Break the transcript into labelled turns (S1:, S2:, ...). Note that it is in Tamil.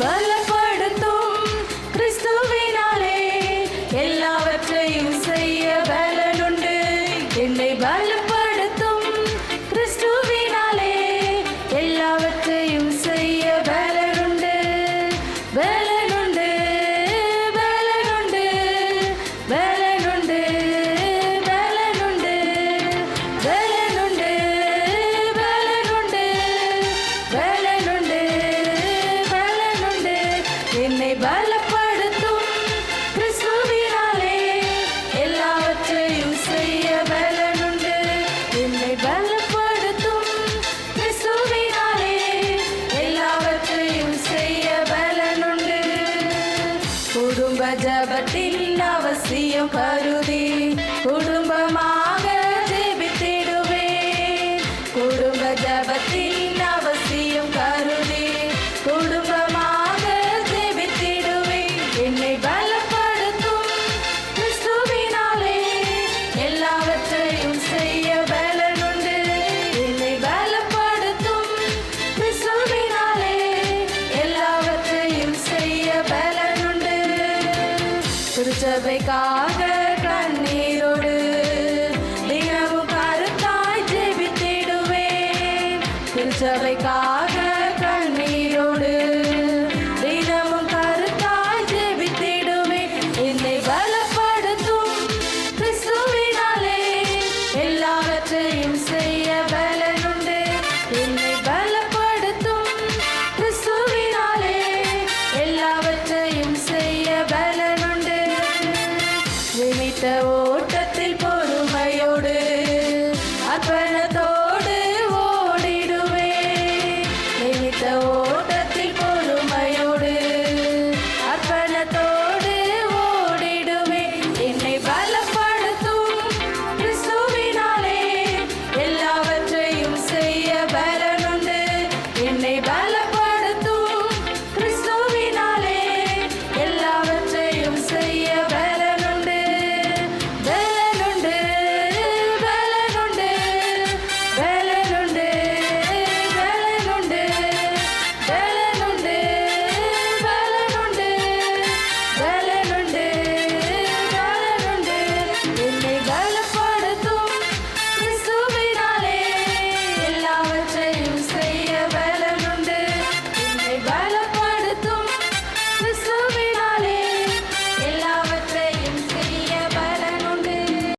S1: बल அவசியம் கருதி குடும்பமாக ஜெபித்திடுவேன் குடும்ப ஜபத்தின் அவசியம் கருதி குடும்பமாக ஜெபித்திடுவேன் என்னை பலப்படுத்தும் கிறிஸ்துவினாலே எல்லாவற்றையும் செய்ய திருச்சபைக்காக கண்ணீரோடு தினமும் கருத்தாய் ஜெபித்திடுவேன். திருச்சபைக்காக